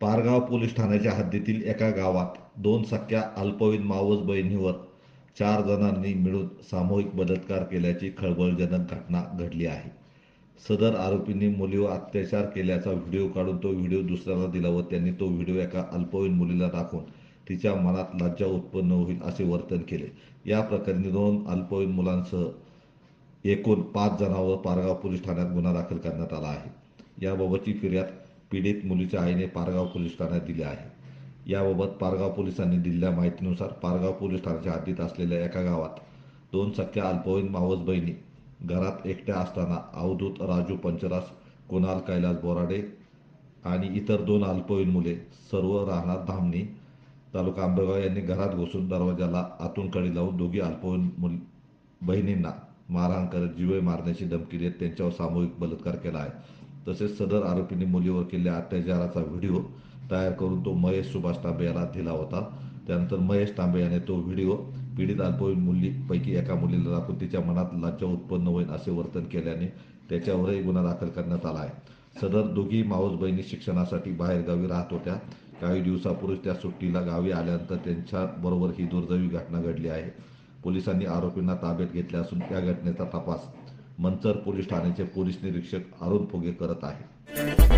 Pargaon police ठाण्याच्या हद्दीतील एका गावात दोन सख्या अल्पवयीन मावस बहिणीवर चार जणांनी मिळून सामूहिक बलात्कार केल्याची खळबळजनक घटना घडली आहे. सदर आरोपींनी मुलीवर अत्याचार केल्याचा व्हिडिओ काढून तो व्हिडिओ दुसऱ्याला दिला व त्यांनी तो व्हिडिओ एका अल्पवयीन मुलीला दाखवून तिच्या मनात लज्जा उत्पन्न होईल असे वर्तन केले. या प्रकरणी दोन अल्पवयीन मुलांसह एकूण पाच जणांवर पारगाव पोलीस ठाण्यात गुन्हा दाखल करण्यात आला आहे. याबाबतची फिर्याद पीडित मुलीच्या आईने पारगाव पोलीस ठाण्यात दिले आहे. याबाबत पारगाव पोलिसांनी दिलेल्या माहितीनुसार पारगाव पोलीस ठाण्याच्या हद्दीत असलेल्या एका गावात दोन सख्या अल्पवयीन मावस बहिणी घरात एकट्या असताना अवधूत राजू पंचरास कुणाल कैलास बोराडे आणि इतर दोन अल्पवयीन मुले सर्व राहणार धामणी तालुका आंबेगाव यांनी घरात घुसून दरवाजाला आतून कडी लावून दोघी अल्पवयीन मुल बहिणींना मारहाण करत जीवे मारण्याची धमकी देत त्यांच्यावर सामूहिक बलात्कार केला आहे. तसेच सदर आरोपींनी मुलीवर केलेल्या अत्याचाराचा व्हिडिओ तयार करून तो महेश सुभाष तांबे याला दिला होता. त्यानंतर महेश तांबे याने तो व्हिडिओ पीडित अल्पवयीन मुलीपैकी एका मुलीला दाखवून तिच्या मनात लज्जा उत्पन्न होईल असे वर्तन केल्याने त्याच्यावरही गुन्हा दाखल करण्यात आला आहे. सदर दोघी मावस बहिणी शिक्षणासाठी बाहेरगावी राहत होत्या. काही दिवसापूर्वी त्या सुट्टीला गावी आल्यानंतर त्यांच्याबरोबर ही दुर्दैवी घटना घडली आहे. पोलिसांनी आरोपींना ताब्यात घेतल्या असून त्या घटनेचा तपास मंचर पोलीस ठाण्याचे पोलीस निरीक्षक अरुण फुगे करत आहेत.